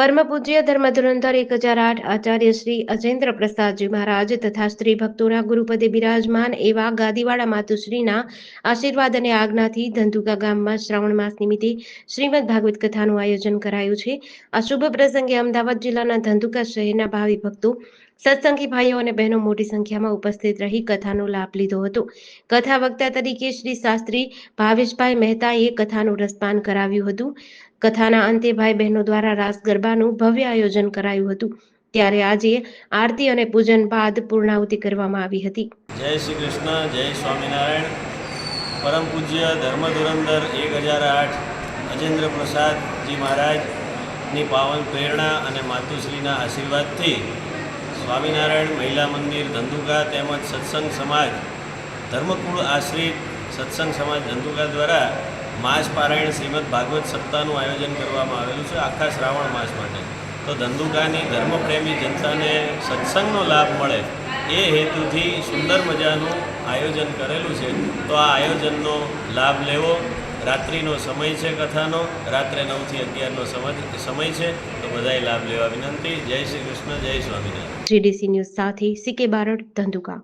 પરમ પૂજ્ય ધર્મધુરંધર એક હજાર આઠ આચાર્ય શ્રી અજેન્દ્ર પ્રસાદજી મહારાજ તથા સ્ત્રી ભક્તોના ગુરુપદે બિરાજમાન એવા ગાદીવાડા માતુશ્રીના આશીર્વાદ અને આજ્ઞાથી ધંધુકા ગામમાં શ્રાવણ માસ નિમિત્તે શ્રીમદ ભાગવત કથાનું આયોજન કરાયું છે. આ શુભ પ્રસંગે અમદાવાદ જિલ્લાના ધંધુકા શહેરના ભાવિ ભક્તો, સત્સંગી ભાઈઓ અને બહેનો મોટી સંખ્યામાં ઉપસ્થિત રહી કથાનો લાભ લીધો હતો. કથા વક્તા તરીકે શ્રી શાસ્ત્રી ભાવેશભાઈ મહેતાએ કથાનું રસપાન કરાવ્યું હતું. કથાના અંતે ભાઈ બહેનો દ્વારા રાસ ગરબાનું ભવ્ય આયોજન કરાયું હતું. ત્યારે આજે આરતી અને પૂજન બાદ પૂર્ણાહુતિ કરવામાં આવી હતી. જય શ્રી કૃષ્ણ, જય સ્વામિનારાયણ. પરમ પૂજ્ય ધર્મ ધુરંધર એક હજાર આઠ અજેન્દ્ર પ્રસાદજી મહારાજની પાવન પ્રેરણા અને માતુશ્રીના આશીર્વાદથી સ્વામિનારાયણ મહિલા મંદિર ધંધુકા તેમજ સત્સંગ સમાજ ધર્મકુળ આશ્રિત સત્સંગ સમાજ ધંધુકા દ્વારા માસ પારાયણ શ્રીમદ ભાગવત સપ્તાહનું આયોજન કરવામાં આવેલું છે, આખા શ્રાવણ માસ માટે. તો ધંધુકાની ધર્મપ્રેમી જનતાને સત્સંગનો લાભ મળે એ હેતુથી સુંદર મજાનું આયોજન કરેલું છે. તો આ આયોજનનો લાભ લેવો, રાત્રિનો સમય છે કથાનો, રાત્રે નવથી અગિયારનો સમય છે, તો બધાએ લાભ લેવા વિનંતી. જય શ્રી કૃષ્ણ, જય સ્વામિનારાયણ. જીડીસી ન્યૂઝ સાથે સીકે બારડ ધંધુકા.